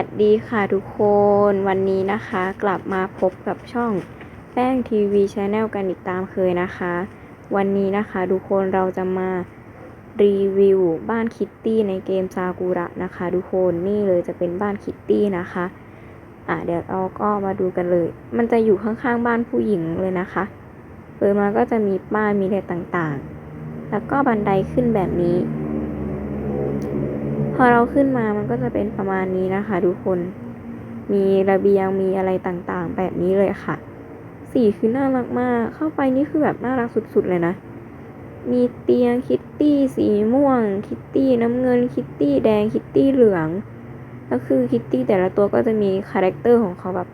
วัสดีค่ะทุกคนวันนี้นะคะกลับมาพบกับช่องแป้งทีวีชาแนลกันอีกตามเคยนะคะ วันนี้นะคะทุกคนเราจะมารีวิวบ้านคิตตี้ในเกมซากุระนะคะทุกคนนี่เลยจะเป็นบ้านคิตตี้นะคะอะเดี๋ยวเราก็มาดูกันเลย มันจะอยู่ข้างๆบ้านผู้หญิงเลยนะคะเปิดมาก็จะมีป้ายมีอะไรต่างๆ แล้วก็บันไดขึ้นแบบนี้ พอเราขึ้นมามันก็จะเป็นประมาณนี้นะคะ ทุกคน มีระเบียงมีอะไรต่างๆ แบบนี้เลยค่ะ สีคือน่ารักมาก เข้าไปนี่คือแบบน่ารักสุดๆเลยนะ มีเตียงคิตตี้สีม่วง คิตตี้น้ำเงิน คิตตี้แดง คิตตี้เหลืองแล้วคือคิตตี้แต่ละตัวก็จะมีคาแรคเตอร์ของเขาแบบ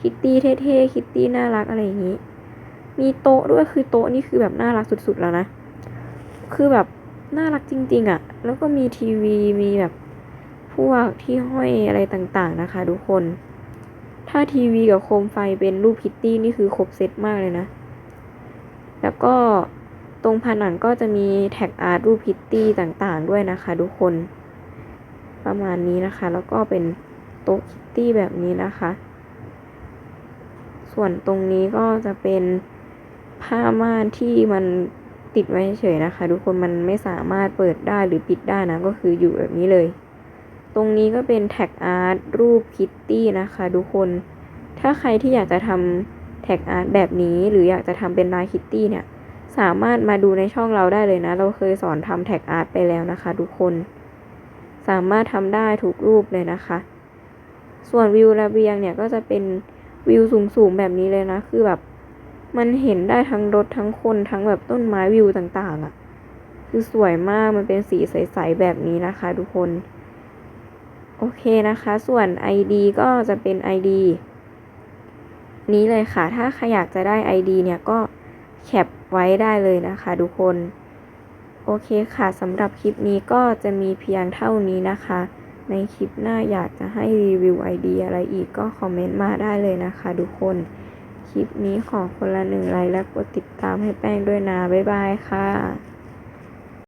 คิตตี้เท่ๆ คิตตี้น่ารักอะไรอย่างนี้ มีโต๊ะด้วยคือโต๊ะนี่คือแบบน่ารักสุดๆแล้วนะ คือแบบ น่ารักจริง ๆอะ่ะ แล้วก็มีทีวีมีแบบพวกที่ห้อยอะไรต่างๆนะคะ ทุกคน ถ้าทีวีกับโคมไฟเป็นรูปคิตตี้นี่คือครบเซตมากเลยนะ แล้วก็ตรงผนังก็จะมีแท็กอาร์ตรูปคิตตี้ต่างๆ ด้วยนะคะ ทุกคน ประมาณนี้นะคะ แล้วก็เป็นโต๊ะคิตตี้แบบนี้นะคะ ส่วนตรงนี้ก็จะเป็นผ้าม่านที่มัน ติดไว้เฉยนะคะ ทุกคนมันไม่สามารถเปิดได้หรือปิดได้นะก็คืออยู่แบบนี้เลย ตรงนี้ก็เป็นแท็กอาร์ตรูปคิตตี้นะคะทุกคนถ้าใครที่อยากจะทำแท็กอาร์ตแบบนี้หรืออยากจะทำเป็นลายคิตตี้เนี่ยสามารถมาดูในช่องเราได้เลยนะ เราเคยสอนทำแท็กอาร์ตไปแล้วนะคะทุกคน สามารถทำได้ทุกรูปเลยนะคะ ส่วนวิวระเบียงเนี่ยก็จะเป็นวิวสูงๆแบบนี้เลยนะ คือแบบ มันเห็นได้ทั้งรถทั้งคนทั้งแบบต้นไม้วิวต่างๆอะ่ะ คือสวยมากมันเป็นสีใสๆแบบนี้นะคะ ทุกคน โอเคนะคะ ส่วน ID ก็จะเป็น ID นี้เลยค่ะ ถ้าใครอยากจะได้ ID เนี่ยก็แคปไว้ได้เลยนะคะทุกคน โอเคค่ะสำหรับคลิปนี้ก็จะมีเพียงเท่านี้นะคะ ในคลิปหน้าอยากจะให้รีวิว ID อะไรอีกก็คอมเมนต์มาได้เลยนะคะทุกคน คลิปนี้ขอคนละหนึ่งไลค์และกดติดตามให้แป้งด้วยนะ บ๊ายบายค่ะ